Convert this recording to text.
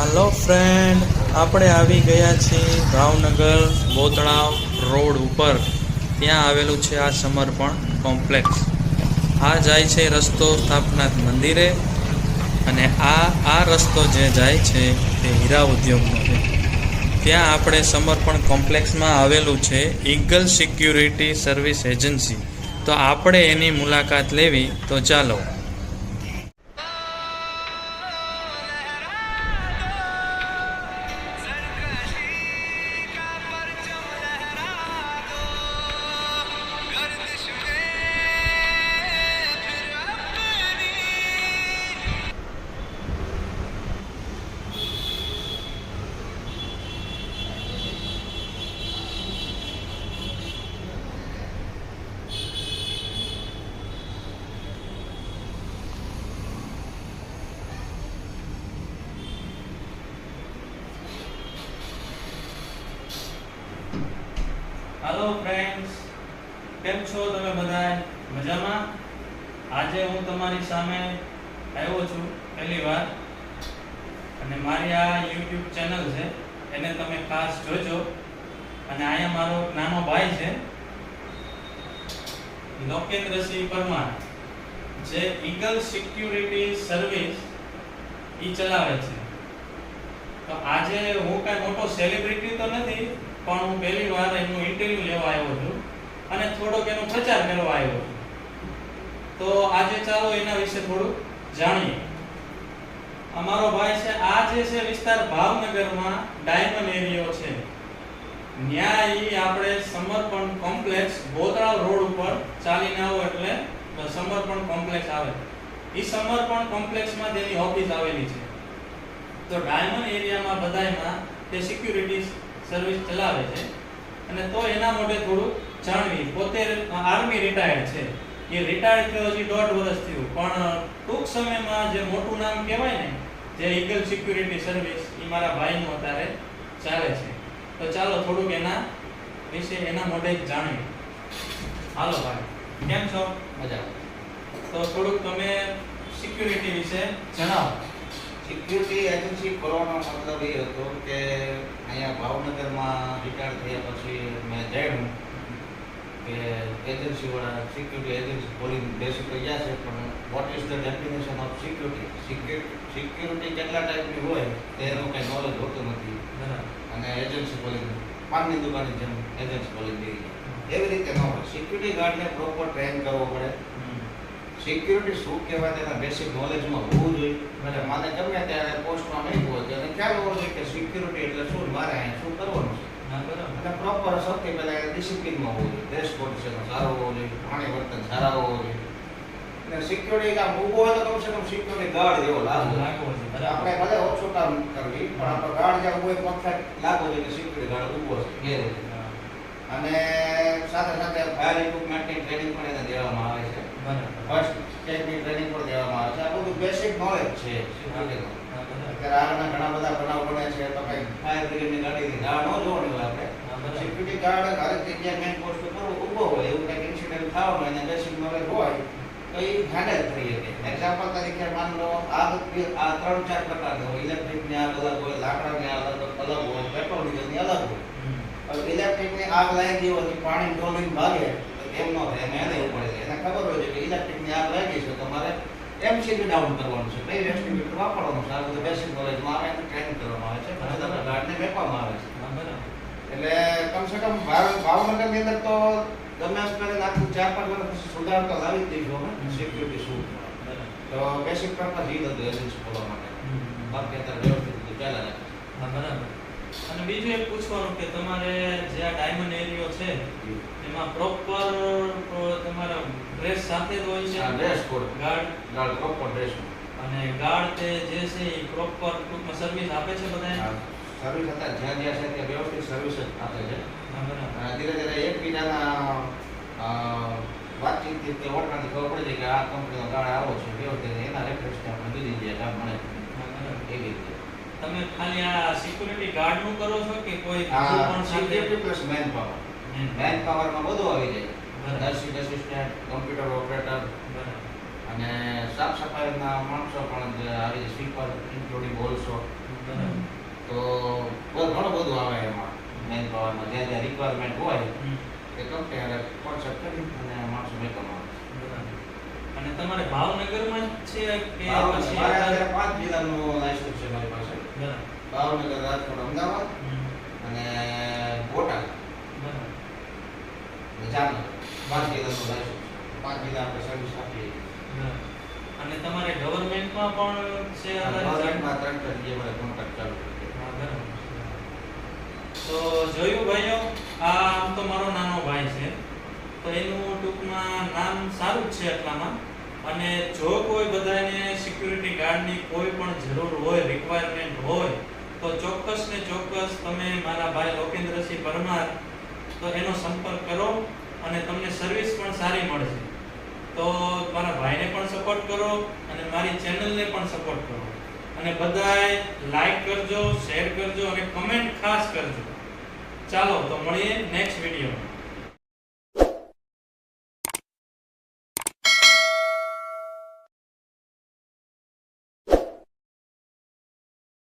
હાલો friend આપણે આવી ગયા છીએ ભાવનગર બોતળાવ રોડ ઉપર. ત્યાં આવેલું છે આ સમર્પણ કોમ્પ્લેક્સ. આ જાય છે રસ્તો સ્થાપનાથ મંદિરે અને આ આ રસ્તો જે જાય છે તે હીરા ઉદ્યોગનો છે. ત્યાં આપણે સમર્પણ કોમ્પ્લેક્સમાં આવેલું છે ઈગલ સિક્યુરિટી સર્વિસ એજન્સી. તો આપણે એની મુલાકાત લેવી તો ચાલો. હાલો ફ્રેન્ડ્સ કેમ છો તમે બધા મજામાં? આજે હું તમારી સામે આવ્યો છું પહેલી વાર. અને મારી આ યુટ્યુબ ચેનલ છે, એને તમે ખાસ જોજો. અને અહીંયા મારો નાનો ભાઈ છે લોકેન્દ્રસિંહ પરમાર, જે ઈગલ સિક્યુરિટી સર્વિસ ઈ ચલાવે છે. તો આજે હું કાંઈ મોટો સેલિબ્રિટી તો નથી પણ હું પહેલી વાર એમનું ઇન્ટરવ્યુ લેવા આવ્યો છું અને થોડોક એનો પ્રચાર કરવા આવ્યો છું. તો આજે ચાલો એના વિશે થોડું જાણીએ. અમારો ભાઈ છે, આ જે છે વિસ્તાર ભાવનગરમાં ડાયમંડ એરિયો છે. ન્યાય આપણે સમર્પણ કોમ્પ્લેક્સ બોતળાવ રોડ ઉપર ચાલીને આવો એટલે સમર્પણ કોમ્પ્લેક્સ આવે. ઈ સમર્પણ કોમ્પ્લેક્સમાં તેની ઓફિસ આવેલી છે. તો ડાયમંડ એરિયામાં બધાયમાં તે સિક્યુરિટી સર્વિસ ચલાવે છે. અને તો એના માટે થોડું જાણવી. પોતે આર્મી રિટાયર્ડ છે. એ રિટાયર્ડ થયો હજી દોઢ વર્ષ થયું. પણ ટૂંક સમયમાં જે મોટું નામ કહેવાય ને, જે ઈગલ સિક્યુરિટી સર્વિસ એ મારા ભાઈનું અત્યારે ચાલે છે. તો ચાલો થોડુંક એના વિશે, એના જ જાણીએ. હાલો ભાઈ. કેમ છો? મજા તો થોડુંક તમે સિક્યુરિટી વિશે જણાવો. સિક્યુરિટી એજન્સી ખોલવાનો મતલબ એ હતો કે ભાવનગરમાં રિટાયર થયા પછી મેં જાણ્યું કે એજન્સીવાળા સિક્યુરિટી એજન્સી પોલીસ બેસી ગયા છે, પણ what is the definition of security security કેટલા ટાઈપની હોય, તેનું કંઈ નોલેજ હોતું નથી. અને એજન્સી પોલીસ પાનની દુકાનની જેમ એજન્સી પોલીસ એવી રીતે ન હોય. સિક્યુરિટી ગાર્ડને પ્રોપર ટ્રેન કરવો પડે. સિક્યુરિટી શું કહેવાય તેના બેસિક નોલેજમાં હોવું જોઈએ. એટલે મને ગમે ત્યારે પોસ્ટમાં નહીં હોય એને ખ્યાલ હોવો જોઈએ કે સિક્યુરિટી એટલે શું મારે અહીંયા શું કરવાનું છે? અને પ્રોપર સૌથી પહેલાં ડિસિપ્લિનમાં હોવું જોઈએ. ડ્રેસ કોડ છે સારો હોવો જોઈએ પાણી વર્તન સારા હોવો જોઈએ. અને સિક્યુરિટી કામ ઊભો હોય તો કમસે કમ સિક્યુરિટી ગાર્ડ જેવો લાગવો જોઈએ. છે આપણે ભલે ઓછું કામ કરવી પણ આપણો ગાર્ડ જ્યાં ઊભો પરફેક્ટ લાગવો જોઈએ કે સિક્યુરિટી ગાર્ડ ઊભો છે. ઘેર અને સાથે સાથે ફાયર ઇક્વિપમેન્ટની ટ્રેનિંગ પણ એને દેવામાં આવે છે. ફર્સ્ટ સ્ટેજની ટ્રેનિંગ પણ દેવામાં આવે છે. આ બધું બેસિક નોલેજ છે. અત્યારે આગળના ઘણા બધા બનાવ બને છે તો કઈ ફાયર બ્રિગેડની ગાડીની રાહ ન જોવાની હોય આપણે સિક્યુરિટી ગાર્ડ હરેક જગ્યાએ મેન પોસ્ટ ઉપર ઊભો હોય એવું કંઈક ઇન્સિડન્ટ થવાનું અને બેસિક નોલેજ હોય તો એ હેન્ડલ કરી શકે. એક્ઝામ્પલ તરીકે માન લો આ ત્રણ ચાર પ્રકારની હોય. ઇલેક્ટ્રિકની આગ અલગ હોય લાકડાની આગ અલગ અલગ હોય પેટ્રોલ ડીઝલની અલગ હોય. ઇલેક્ટ્રિકની આગ લાગી હોય પાણી ડોલિંગ ભાગે. એમ ન થાય એમ એને એવું પડે છે. એને ખબર હોય છે કે ઇલેક્ટ્રિકની આગ લાગી છે તો મારે એમસીબી ડાઉન કરવાનું છે. કઈ એસ્ટિમેટર વાપરવાનું છે. આ બધું બેસિક નોલેજમાં આવે એને ટ્રેન કરવામાં આવે છે. પછી તમે ગાર્ડને વેપવામાં આવે છે. એટલે કમસે કમ ભાવ ભાવનગરની અંદર તો ગમે કરીને આખું ચાર પાંચ વર્ષ સુધાર તો લાવી જ દઈશું અમે. સિક્યુરિટી શું તો બેસિક પર્પઝ એ હતું એસેન્સ ખોલવા માટે. બાકી અત્યારે વ્યવસ્થિત હા બરાબર. અને બીજું એક પૂછવાનું કે તમારે જે આ ડાયમંડ એરિયો છે એમાં પ્રોપર તમારા ડ્રેસ સાથે જ હોય આ છે dress code guard guard proper dress અને ગાર્ડ તે જે છે એ પ્રોપર ટૂંકમાં સર્વિસ આપે છે બધાય સર્વિસ હતા જ્યાં જ્યાં છે ત્યાં વ્યવસ્થિત સર્વિસ જ આપે છે. બરાબર. અને ધીરે ધીરે એકબીજાના વાતચીતથી તે ઓળખાણથી ખબર પડે છે કે આ કંપનીનો ગાર્ડ આવો છે વ્યવસ્થિત એના રેફરન્સથી આપણે જુદી જગ્યાએ કામ મળે. એવી રીતે. તમે ખાલી આ સિક્યુરિટી ગાર્ડનું કરો છો કે કોઈ પણ security plus man power man પાવરમાં બધું આવી જાય. નર્સિંગ અસિસ્ટન્ટ કમ્પ્યુટર ઓપરેટર અને સાફ સફાઈના માણસો પણ આવી સ્વીપર ઇન્ક્લુડિંગ ઓલસો તો ઘણું બધું આવે એમાં. મેન પાવરમાં જ્યાં જ્યાં રિક્વાયરમેન્ટ હોય એ કંપની કોન્સેપ્ટ કરી અને માણસો મેકવામાં બરાબર. અને તમારે ભાવનગરમાં જ છે કે પછી પાંચ જિલ્લાનું લાયસન્સ છે મારી પાસે. ભાવનગર રાજકોટ અમદાવાદ અને બોટાદ જામનગર પાંચ જિલ્લાનો લાયસન્સ પાંચ જિલ્લા આપણે સર્વિસ આપીએ. અને તમારે ગવર્મેન્ટમાં પણ છે ગવર્મેન્ટમાં ત્રણ ત્રણ જે મારે કોન્ટ્રાક્ટ ચાલુ. તો જોયું ભાઈઓ આ આમ તો મારો નાનો ભાઈ છે તો એનું ટૂંકમાં નામ સારું જ છે એટલામાં અને જો કોઈ બધાને સિક્યુરિટી ગાર્ડની કોઈ પણ જરૂર હોય રિક્વાયરમેન્ટ હોય, તો ચોક્કસ ને ચોક્કસ તમે મારા ભાઈ લોકેન્દ્રસિંહ પરમાર તો એનો સંપર્ક કરો અને તમને સર્વિસ પણ સારી મળશે. તો મારા ભાઈને પણ સપોર્ટ કરો અને મારી ચેનલને પણ સપોર્ટ કરો. અને બધાએ લાઈક કરજો શેર કરજો અને કમેન્ટ ખાસ કરજો. ચાલો, તો મળીએ નેક્સ્ટ વિડીયોમાં